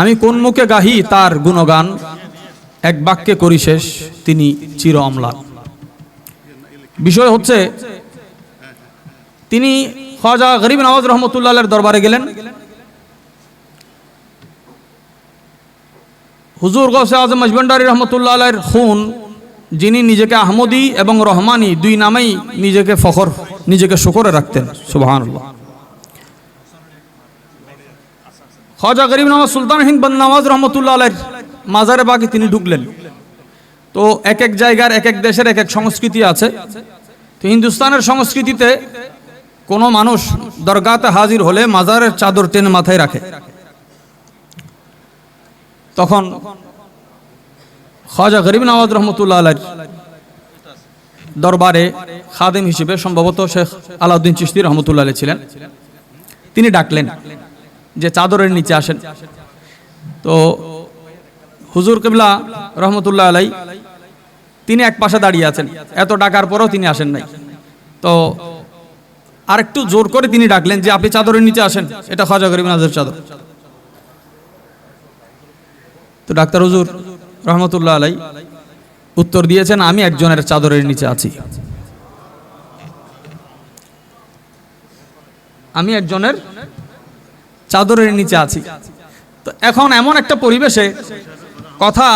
আমি কোন মুখে গাহি তার গুণগান? এক বাক্যে করি শেষ, তিনি চির অম্লান। বিষয় হচ্ছে, তিনি খাজা গরিব নওয়াজ রহমতুল্লাহের দরবারে গেলেন। হুজুর গৌসে আজম মজবন্ডারি রহমতুল্লাহ আলের খুন, যিনি নিজেকে আহমদি এবং রহমানি, দুই নামেই নিজেকে ফখর, নিজেকে শকরে রাখতেন সুবাহান খাজা গরিব নওয়াজ সুলতান হিন্দ বন নওয়াজ রহমতুল্লাহ আলের মাজারে বাকি তিনি ঢুকলেন তো এক এক জায়গার এক এক দেশের এক এক সংস্কৃতি আছে তো হিন্দুস্তানের সংস্কৃতিতে কোনো মানুষ দরগাতে হাজির হলে মাজারের চাদর টেনে মাথায় রাখে তখন খাজা গরিব নওয়াজ রহমতুল্লাহ আলাইর দরবারে খাদেম হিসেবে সম্ভবত শেখ আলাউদ্দিন চিস্তি রহমতুল্লাহ আলাই ছিলেন। তিনি ডাকলেন। যে চাদরের নিচে আসেন। তো হুজুর কেবলা রহমতুল্লাহ আলাই, তিনি এক পাশে দাঁড়িয়ে আছেন। এত ডাকার পরেও তিনি আসেন নাই। তো আর একটু জোর করে তিনি ডাকলেন যে, আপনি চাদরের নিচে আসেন। এটা খাজা গরিব নওয়াজের চাদর। তো ডাক্তার হুজুর রহমতুল্লাহ আলাই উত্তর দিয়েছেন, আমি একজনের চাদরের নিচে আছি। আমি একজনের চাদরের নিচে আছি। তো এখন এমন একটা পরিবেশে কথা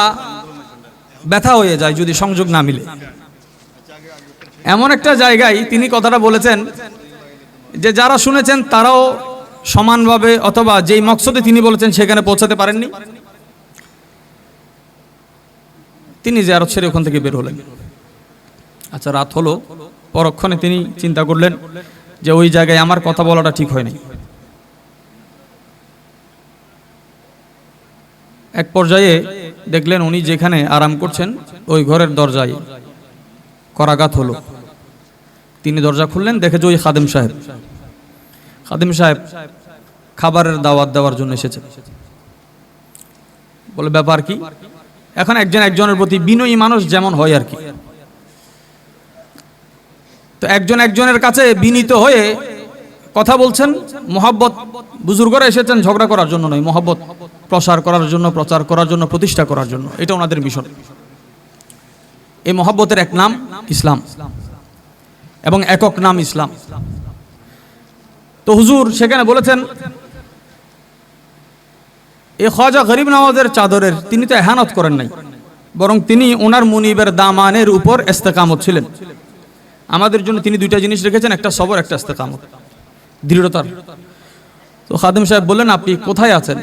ব্যথা হয়ে যায় যদি সংযোগ না মিলে। এমন একটা জায়গায় তিনি কথাটা বলেছেন যে যারা শুনেছেন তারাও সমানভাবে অথবা যেই মকসদে তিনি বলেছেন সেখানে পৌঁছাতে পারেননি। তিনি জিয়ারত ছেড়ে ওখান থেকে বের হলেন। আচ্ছা রাত হলো। পরক্ষণে তিনি চিন্তা করলেন যে ওই জায়গায় আমার কথা বলাটা ঠিক হয় এক পর্যায়ে দেখলেন উনি যেখানে আরাম করছেন, ওই ঘরের দরজায় করাঘাত হলো। তিনি দরজা খুললেন, দেখে যে ওই খাদেম সাহেব। খাদেম সাহেব খাবারের দাওয়াত দেওয়ার জন্য এসেছে। বলে, ব্যাপার কি? এখন একজন একজনের প্রতি বিনয়ী মানুষ যেমন হয় আর কি। তো একজন একজনের কাছে বিনীত হয়ে কথা বলছেন, মোহাব্বত বুজুর্গরা এসেছেন ঝগড়া করার জন্য নয়, মোহাব্বত প্রসার করার জন্য, প্রচার করার জন্য, প্রতিষ্ঠা করার জন্য। এটা ওনাদের মিশন। এই মোহাব্বতের এক নাম ইসলাম এবং একক নাম ইসলাম। তো হুজুর সেখানে বলেছেন, এ খাজা গরিব নওয়াজের চাদরের তিনি তো এহানত করেন নাই, বরং তিনি ওনার মুনিবের দামানের উপর এস্তেকামত ছিলেন। আমাদের জন্য তিনি দুইটা জিনিস রেখেছেন, একটা সবর, একটা এস্তেকামত দৃঢ়তার তো খাদেম সাহেব বললেন, আপনি কোথায় আছেন?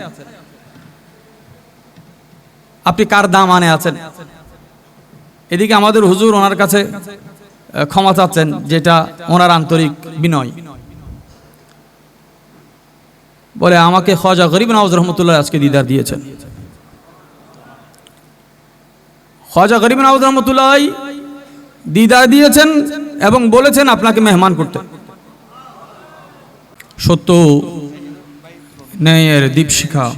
আপনি কার দাম আনে আছেন? এদিকে আমাদের হুজুর ওনার কাছে ক্ষমা চাচ্ছেন, যেটা ওনার আন্তরিক বিনয়। বলে, আমাকে খাজা গরিব নওয়াজ রহমতুল্লাহ আজকে দিদার দিয়েছেন। খাজা গরিব নওয়াজ রহমতুল্লাহ দিদার দিয়েছেন এবং বলেছেন আপনাকে মেহমান করতে। সত্য ন্যায়ের দীপশিখা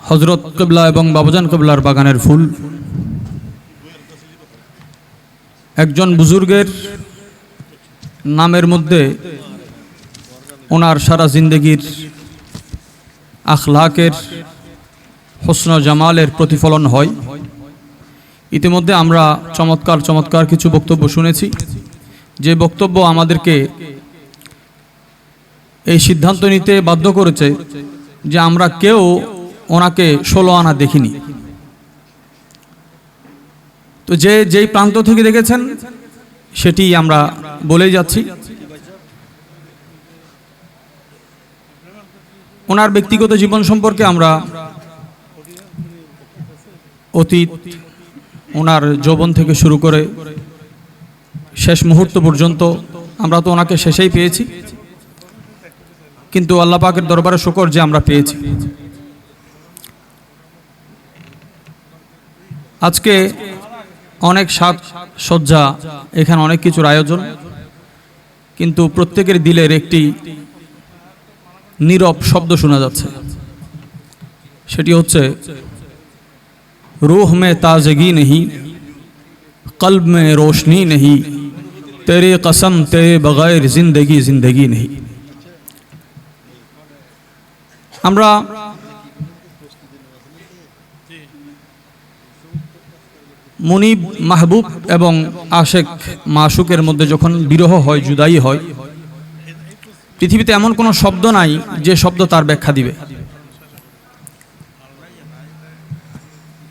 হজরত কবলা এবং বাবুজান কবলার বাগানের ফুল। একজন বুজুর্গের নামের মধ্যে ওনার সারা জিন্দগির আখলাকের হোসন জামালের প্রতিফলন হয়। ইতিমধ্যে আমরা চমৎকার চমৎকার কিছু বক্তব্য শুনেছি। যে বক্তব্য আমাদেরকে এই সিদ্ধান্ত নিতে বাধ্য করেছে যে আমরা কেউ ওনাকে ষোলো আনা দেখিনি। তো যে, যেই প্রান্ত থেকে দেখেছেন সেটি আমরা বলেই যাচ্ছি। ওনার ব্যক্তিগত জীবন সম্পর্কে আমরা অতীত, ওনার যৌবন থেকে শুরু করে শেষ মুহূর্ত পর্যন্ত আমরা তো ওনাকে শেষেই পেয়েছি। কিন্তু আল্লাহ পাকের দরবারে শুকর যে আমরা পেয়েছি। আজকে অনেক সাত সজ্জা, এখানে অনেক কিছুর আয়োজন, কিন্তু প্রত্যেকের দিলের একটি নীরব শব্দ শোনা যাচ্ছে। সেটি হচ্ছে, রুহ মে তাজগি নেহি, কলব মে রোশনি নেহি, তেরে কসম তেরে বগৈর জিন্দগি জিন্দগি নেই আমরা মুনিব মাহবুব এবং আশেক মাসুকের মধ্যে যখন বিরহ হয়, জুদাই হয়, পৃথিবীতে এমন কোনো শব্দ নাই যে শব্দ তার ব্যাখ্যা দিবে।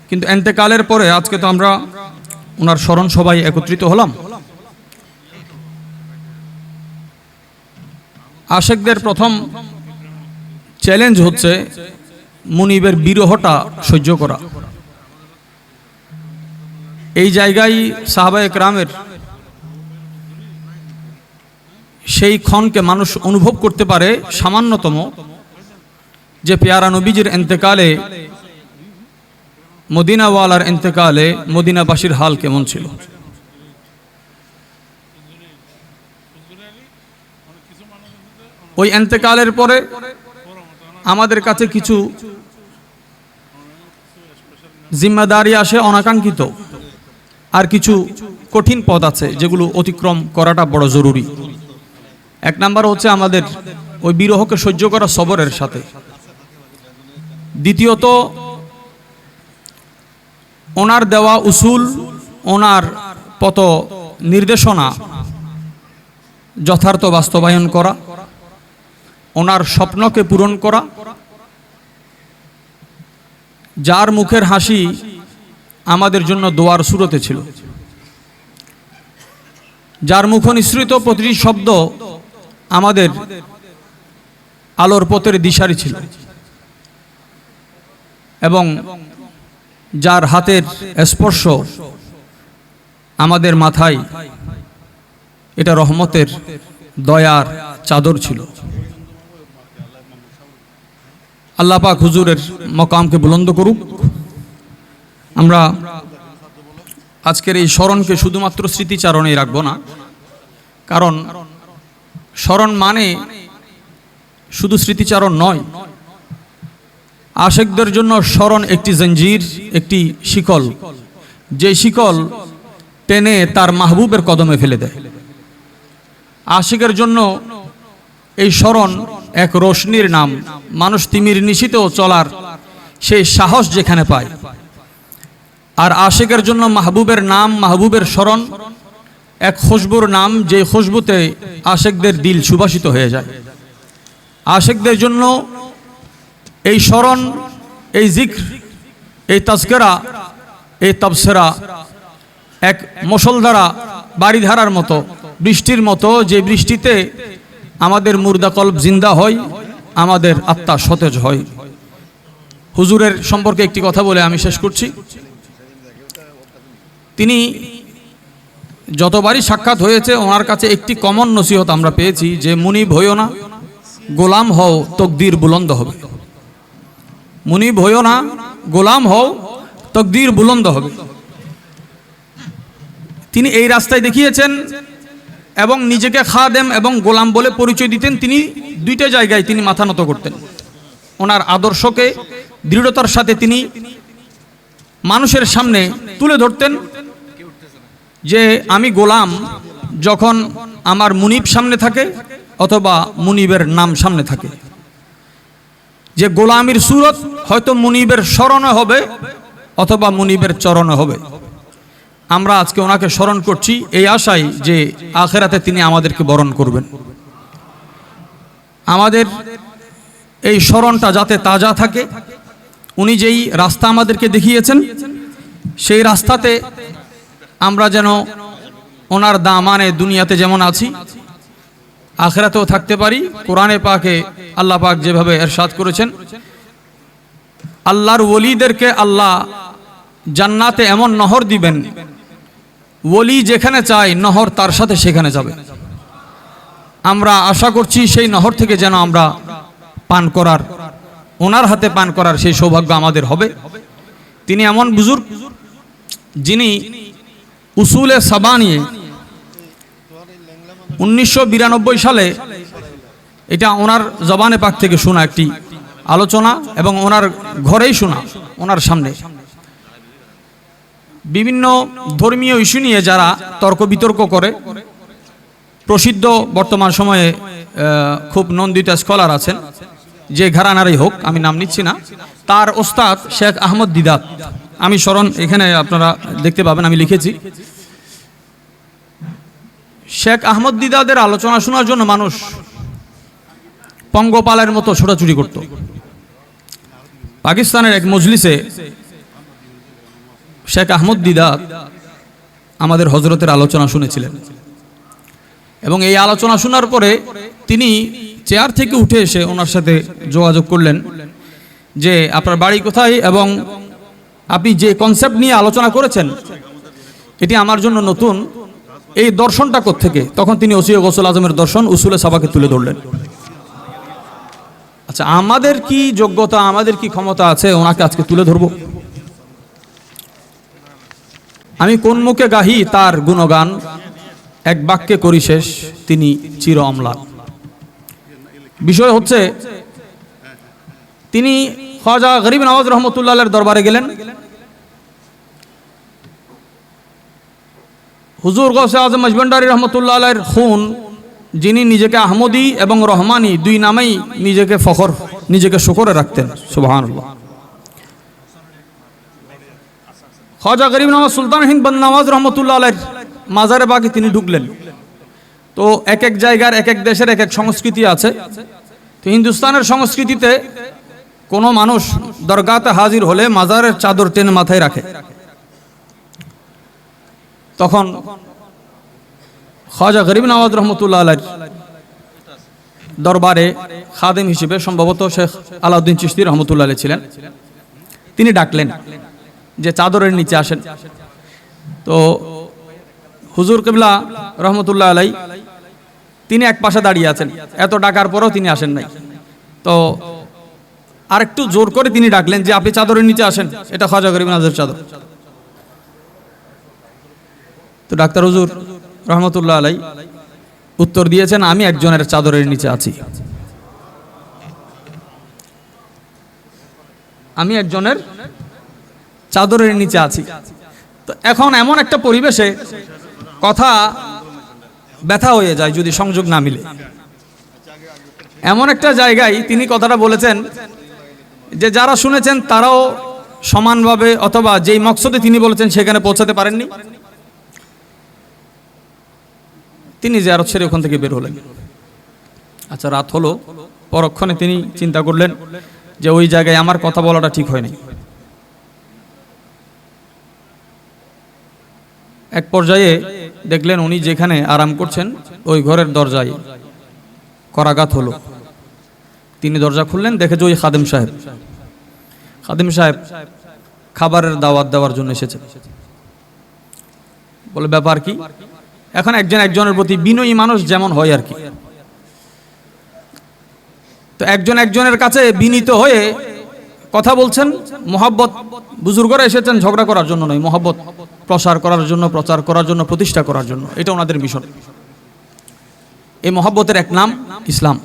কিন্তু এন্তেকালের পরে, আজকে তো আমরা ওনার স্মরণ সবাই একত্রিত হলাম। আশেকদের প্রথম চ্যালেঞ্জ হচ্ছে মুনিবের বিরহটা সহ্য করা। এই জায়গায় সাহাবা একরামের সেই ক্ষণকে মানুষ অনুভব করতে পারে সামান্যতম যে পেয়ারা নবীজির এন্তেকালে, মদিনাওয়ালার এন্তেকালে মদিনাবাসীর হাল কেমন ছিল। ওই এন্তেকালের পরে আমাদের কাছে কিছু জিম্মাদারি আসে অনাকাঙ্ক্ষিত। আর কিছু কঠিন পথ আছে যেগুলো অতিক্রম করাটা বড় জরুরি। এক নাম্বার হচ্ছে আমাদের ওই বিরহকে সহ্য করা সবরের সাথে। দ্বিতীয়ত, ওনার দেওয়া উসুল, ওনার পত নির্দেশনা যথার্থ বাস্তবায়ন করা। ওনার স্বপ্নকে পূরণ করা। যার মুখের হাসি আমাদের জন্য দোয়ার সুরতে ছিল। যার মুখ নিঃসৃত প্রতিটি শব্দ আমাদের আলোর পথের দিশারি ছিল। এবং যার হাতের স্পর্শ আমাদের মাথায়, এটা রহমতের দয়ার চাদর ছিল। আল্লাহ পাক হুজুরের মকামকে বুলন্দ করুক। আমরা আজকের এই স্মরণকে শুধুমাত্র স্মৃতিচারণেই রাখব না, কারণ স্মরণ মানে শুধু স্মৃতিচারণ নয়, আশেকদের জন্য স্মরণ একটি জঞ্জির, একটি শিকল, যে শিকল টেনে তার মাহবুবের কদমে ফেলে দেয়। আশিকের জন্য এই স্মরণ এক রোশনির নাম মানুষ তিমির নিশিতেও চলার সেই সাহস যেখানে পায়। আর আশেকের জন্য মাহবুবের নাম, মাহবুবের স্মরণ, এক খুশবুর নাম যে খুশবুতে আশেকদের দিল সুবাসিত হয়ে যায়। আশেকদের জন্য এই স্মরণ, এই জিক্র, এই তাস্কেরা এই তবসেরা এক মুসলধারা বাড়িধারার মতো, বৃষ্টির মতো, যে বৃষ্টিতে আমাদের মুর্দাকল্প জিন্দা হয় আমাদের আত্মা সতেজ হয়। হুজুরের সম্পর্কে একটি কথা বলে আমি শেষ করছি। তিনি যতবারই সাক্ষাৎ হয়েছে, ওনার কাছে একটি কমন নসিহত আমরা পেয়েছি যে, মুনিব হইও না, গোলাম হও, তকদির বুলন্দ হবে। মুনিব হইও না, গোলাম হও, তকদির বুলন্দ হবে। তিনি এই রাস্তায় দেখিয়েছেন এবং নিজেকে খাদেম এবং গোলাম বলে পরিচয় দিতেন। তিনি দুইটা জায়গায় তিনি মাথা নত করতেন। ওনার আদর্শকে, দৃঢ়তার সাথে তিনি মানুষের সামনে তুলে ধরতেন যে, আমি গোলাম যখন আমার মুনিব সামনে থাকে অথবা মুনিবের নাম সামনে থাকে। যে, গোলামির সুরত হয়তো মুনিবের স্মরণে হবে অথবা মুনিবের চরণে হবে। আমরা আজকে ওনাকে স্মরণ করছি এই আশায় যে আখেরাতে তিনি আমাদেরকে বরণ করবেন। আমাদের এই স্মরণটা যাতে তাজা থাকে, উনি যেই রাস্তা আমাদেরকে দেখিয়েছেন, সেই রাস্তাতে আমরা যেন ওনার দামানে দুনিয়াতে যেমন আছি, আখেরাতেও থাকতে পারি। কোরআনে পাকে আল্লাহ পাক যেভাবে এরশাদ করেছেন, আল্লাহর ওলিদেরকে আল্লাহ জান্নাতে এমন নহর দিবেন ওলি যেখানে চায়, নহর তার সাথে সেখানে যাবে। আমরা আশা করছি সেই নহর থেকে যেন আমরা পান করার, ওনার হাতে পান করার সেই সৌভাগ্য আমাদের হবে। তিনি এমন বুজুর্গ যিনি উসুলে সাবা নিয়ে উনিশশো বিরানব্বই সালে এটা ওনার জবানে পাক থেকে শোনা একটি আলোচনা এবং ওনার ঘরেই শোনা, ওনার সামনে। বিভিন্ন ধর্মীয় ইস্যু নিয়ে যারা তর্ক বিতর্ক করে, প্রসিদ্ধ বর্তমান সময়ে খুব নন্দিত স্কলার আছেন, যে ঘরানারই হোক, আমি নাম নিচ্ছি না, তার ওস্তাদ শেখ আহমদ দিদাত। আমি স্মরণ এখানে আপনারা দেখতে পাবেন, আমি লিখেছি। শেখ আহমদ দিদাদের আলোচনা শোনার জন্য মানুষ পঙ্গপালের মতো ছোটাছুটি করত। পাকিস্তানের এক মজলিসে শেখ আহমদ দিদাত আমাদের হজরতের আলোচনা শুনেছিলেন। এবং এই আলোচনা শোনার পরে তিনি চেয়ার থেকে উঠে এসে ওনার সাথে যোগাযোগ করলেন যে, আপনার বাড়ি কোথায় এবং আপনি যে কনসেপ্ট নিয়ে আলোচনা করেছেন, এটি আমার জন্য নতুন। এই দর্শনটা থেকে তখন তিনি ওসিয় গোসল আজমের দর্শন উসুলে সাবাকে তুলে ধরলেন। আচ্ছা আমাদের কি যোগ্যতা, আমাদের কি ক্ষমতা আছে? ওনাকে আজকে তুলে ধরব। আমি কোন মুখে গাহি তার গুণগান? এক বাক্যে করি শেষ, তিনি চির অম্লান। বিষয় হচ্ছে, তিনি খাজা গরিব নওয়াজ রহমতুল্লাহের দরবারে গেলেন। হুজুর গৌসে আজম মজবন্ডারি রহমতুল্লাহ আলের খুন, যিনি নিজেকে আহমদি এবং রহমানি, দুই নামেই নিজেকে ফখর, নিজেকে শুকরে রাখতেন সুবাহান খাজা গরিব নওয়াজ সুলতান হিন্দ বন নওয়াজ রহমতুল্লাহ আলের মাজারে বাকি তিনি ঢুকলেন তো এক এক জায়গার এক এক দেশের এক এক সংস্কৃতি আছে তো হিন্দুস্তানের সংস্কৃতিতে কোনো মানুষ দরগাতে হাজির হলে মাজারের চাদর টেনে মাথায় রাখে তখন খাজা গরিব নওয়াজ রহমতুল্লাহ আলাইর দরবারে খাদেম হিসেবে সম্ভবত শেখ আলাউদ্দিন চিস্তি রহমতুল্লাহ ছিলেন। তিনি ডাকলেন। যে চাদরের নিচে আসেন। তো হুজুর কেবলা রহমতুল্লাহ আলাই, তিনি এক পাশে দাঁড়িয়ে আছেন। এত ডাকার পরেও তিনি আসেন নাই। তো আরেকটু জোর করে তিনি ডাকলেন যে, আপনি চাদরের নিচে আসেন। এটা খাজা গরিব নওয়াজের চাদর। তো ডাক্তার হুজুর রহমতুল্লাহ আলাই উত্তর দিয়েছেন, আমি একজনের চাদরের নিচে আছি। আমি একজনের চাদরের নিচে আছি। তো এখন এমন একটা পরিবেশে কথা ব্যথা হয়ে যায় যদি সংযোগ না মিলে। এমন একটা জায়গায় তিনি কথাটা বলেছেন যে যারা শুনেছেন তারাও সমানভাবে অথবা যেই মকসদে তিনি বলেছেন সেখানে পৌঁছাতে পারেননি। তিনি যে আরও ছেড়ে ওখান থেকে বের হলেন। আচ্ছা রাত হলো। পরক্ষণে তিনি চিন্তা করলেন যে ওই জায়গায় আমার কথা বলাটা ঠিক হয়নি এক পর্যায়ে দেখলেন উনি যেখানে আরাম করছেন, ওই ঘরের দরজায় করাঘাত হলো। তিনি দরজা খুললেন, দেখে যে ওই খাদেম সাহেব। খাদিম সাহেব খাবারের দাওয়াত দেওয়ার জন্য এসেছে। বলে, ব্যাপার কি? এখন একজন একজনের প্রতি বিনয়ী মানুষ যেমন হয় আর কি। তো একজন একজনের কাছে বিনীত হয়ে কথা বলছেন, মোহাব্বত, বুজুর্গরা এসেছেন ঝগড়া করার জন্য নয়, মোহাব্বত। প্রসার করার জন্য, প্রচার করার জন্য, প্রতিষ্ঠা করার জন্য। এটা ওনাদের মিশন। এই মহাব্বতের এক নাম ইসলাম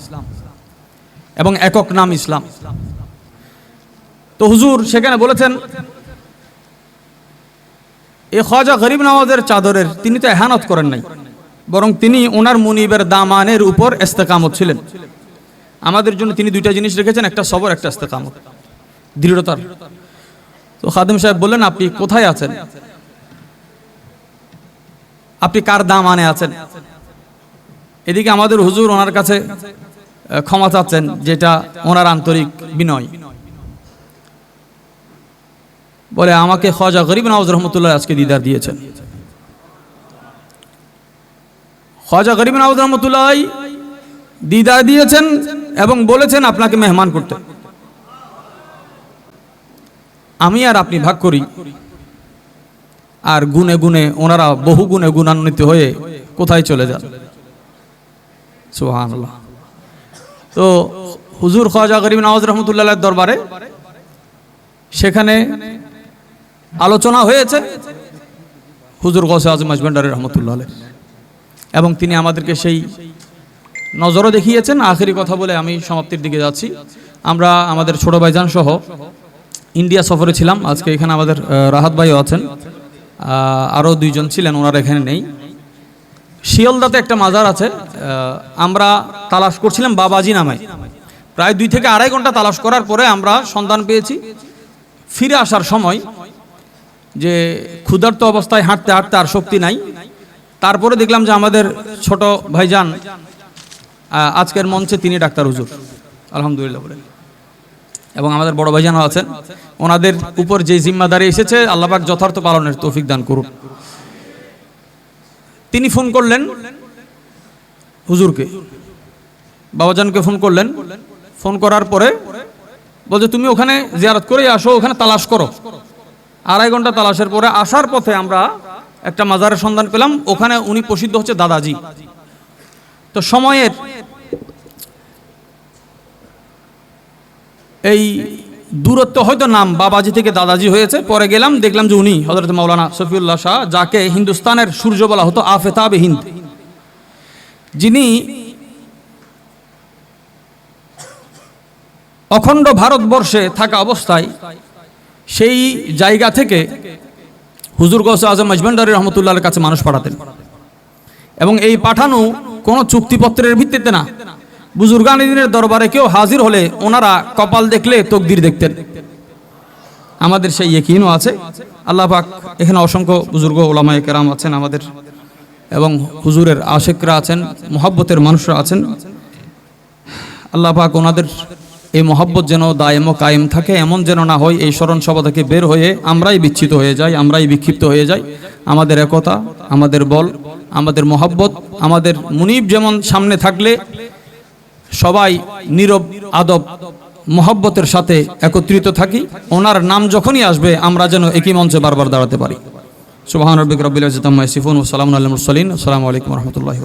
এবং একক নাম ইসলাম। তো হুজুর সেখানে বলেছেন, এ খাজা গরিব নওয়াজের চাদরের তিনি তো এহানত করেন নাই, বরং তিনি ওনার মুনিবের দামানের উপর এস্তেকামত ছিলেন। আমাদের জন্য তিনি দুইটা জিনিস রেখেছেন, একটা সবর, একটা এস্তেকামত দৃঢ়তার। তো খাদিম সাহেব বললেন, আপনি কোথায় আছেন? আপনি কার দাম আনে আছেন? এদিকে আমাদের হুজুর ওনার কাছে ক্ষমা চাচ্ছেন, যেটা ওনার আন্তরিক বিনয়। বলে, আমাকে খাজা গরিব নওয়াজ রহমতুল্লাহ আজকে দিদার দিয়েছেন। খাজা গরিব নওয়াজ রহমতুল্লাহ দিদার দিয়েছেন এবং বলেছেন আপনাকে মেহমান করতে। আমি আর আপনি ভাগ করি। আর গুনে গুনে ওনারা বহু গুণে গুণান্বিত হয়ে কোথায় চলে যান? সুবহানাল্লাহ। তো হুজুর খাজা গরিব নওয়াজ রহমতুল্লাহ দরবারে সেখানে আলোচনা হয়েছে হুজুর গসে আজম আজমেন্ডারের রহমতুল্লাহ এবং তিনি আমাদেরকে সেই নজরও দেখিয়েছেন। আখেরি কথা বলে আমি সমাপ্তির দিকে যাচ্ছি। আমরা আমাদের ছোট ভাইজান সহ ইন্ডিয়া সফরে ছিলাম। আজকে এখানে আমাদের রাহাত ভাইও আছেন। আরও দুইজন ছিলেন, ওনারা এখানে নেই। শিয়ালদাতে একটা মাজার আছে আমরা তালাশ করছিলাম বাবাজি নামে। প্রায় দুই থেকে আড়াই ঘণ্টা তালাশ করার পরে আমরা সন্ধান পেয়েছি। ফিরে আসার সময় যে ক্ষুধার্ত অবস্থায় হাঁটতে হাঁটতে আর শক্তি নাই। তারপরে দেখলাম যে আমাদের ছোট ভাইজান আজকের মঞ্চে তিনি ডাক্তার হুজুর। আলহামদুলিল্লাহ বলে এবং আমাদের বড় ভাইজানও আছেন ওনাদের উপর যে জিম্মাদারি এসেছে আল্লাপাক যথার্থ পালনের তৌফিক দান করুন। তিনি ফোন করলেন হুজুরকে। বাবাজানকে ফোন করলেন। ফোন করার পরে বলছে, তুমি ওখানে জিয়ারত করে আসো, ওখানে তালাশ করো। আড়াই ঘণ্টা তালাশের পরে আসার পথে আমরা একটা মাজারের সন্ধান পেলাম। ওখানে উনি প্রসিদ্ধ হচ্ছে দাদাজি। তো সময়ের এই দূরত্ব হয়তো নাম বাবাজি থেকে দাদাজি হয়েছে, পরে গেলাম, দেখলাম যে উনি হজরত মৌলানা সফিউল্লাহ শাহ, যাকে হিন্দুস্তানের সূর্য বলা হতো আফেতাব হিন্দ। যিনি অখণ্ড ভারতবর্ষে থাকা অবস্থায় সেই জায়গা থেকে হুজুর গৌসে আজম মজমন্ডারি রহমতুল্লাহর কাছে মানুষ পাঠাতেন। এবং এই পাঠানো কোনো চুক্তিপত্রের ভিত্তিতে না বুজুর্গানিদিনের দরবারে কেউ হাজির হলে ওনারা কপাল দেখলে তকদির দেখতেন। আমাদের সেই ইয়েকিনও আছে। আল্লাহ পাক এখানে অসংখ্য বুজুর্গ ওলামায়ে কেরাম আছেন আমাদের এবং হুজুরের আশেকরা আছেন, মোহাব্বতের মানুষরা আছেন। আল্লাহ পাক ওনাদের এই মহব্বত যেন দায়েম কায়েম থাকে, এমন যেন না হয় এই স্মরণ সভা থেকে বের হয়ে আমরাই বিচ্ছিত হয়ে যাই, আমরাই বিক্ষিপ্ত হয়ে যাই। আমাদের একতা, আমাদের বল, আমাদের মহব্বত, আমাদের মুনিব যেমন সামনে থাকলে সবাই নীরব, আদব, মহব্বতের সাথে একত্রিত থাকি। ওনার নাম যখনই আসবে, আমরা যেন একই মঞ্চে বারবার দাঁড়াতে পারি। সুবাহ রবিক রবিল সিফুন সালাম আলমুরসলিন আসসালামু আলাইকুম রহমতুল্লাহ